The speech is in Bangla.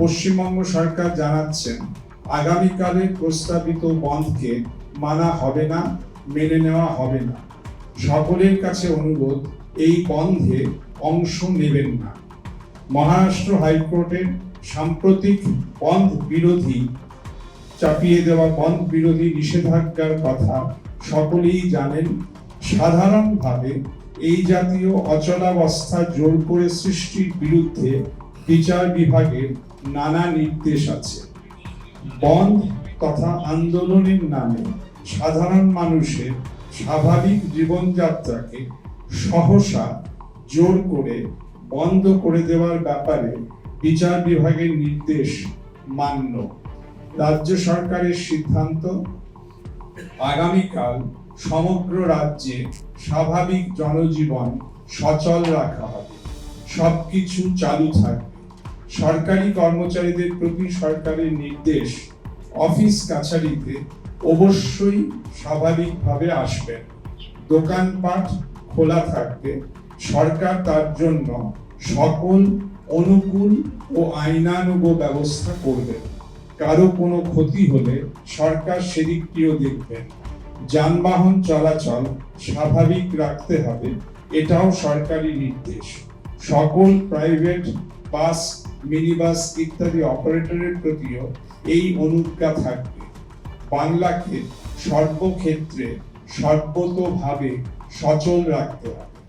পশ্চিমবঙ্গ সরকার জানাচ্ছেন, আগামীকালের প্রস্তাবিত বন্ধকে মানা হবে না, মেনে নেওয়া হবে না। সকলের কাছে অনুরোধ, এই বন্ধে অংশ নেবেন না। মহারাষ্ট্র হাইকোর্টের সাম্প্রতিক বন্ধ বিরোধী, চাপিয়ে দেওয়া বন্ধ বিরোধী নিষেধাজ্ঞার কথা সকলেই জানেন। সাধারণভাবে এই জাতীয় অচলাবস্থা জোর করে সৃষ্টির বিরুদ্ধে বিচার বিভাগের নানা নির্দেশ আছে। বন্ধ তথা আন্দোলনের নামে সাধারণ মানুষের স্বাভাবিক জীবনযাত্রাকে সহসা জোর করে বন্ধ করে দেওয়ার ব্যাপারে বিচার বিভাগের নির্দেশ মান্য। রাজ্য সরকারের সিদ্ধান্ত, আগামীকাল সমগ্র রাজ্যে স্বাভাবিক জনজীবন সচল রাখা হবে। সবকিছু চালু থাকবে সরকারি কর্মচারীদের প্রতি সরকারের নির্দেশ অফিস কাছারিতে অবশ্যই স্বাভাবিকভাবে আসবেন দোকানপাট খোলা থাকবে। সরকার তার জন্য সকল অনুকূল ও আইনানুগ ব্যবস্থা করবে। কারও কোনো ক্ষতি হলে সরকার সেদিকটিও দেখবেন যানবাহন চলাচল স্বাভাবিক রাখতে হবে, এটাও সরকারি নির্দেশ। সকল প্রাইভেট বাস মিনি বাস ইত্যাদি অপারেটরের প্রতিও এই অনুজ্ঞা থাকবে। বাংলাকে সর্বক্ষেত্রে সর্বতোভাবে সচল রাখতে হবে।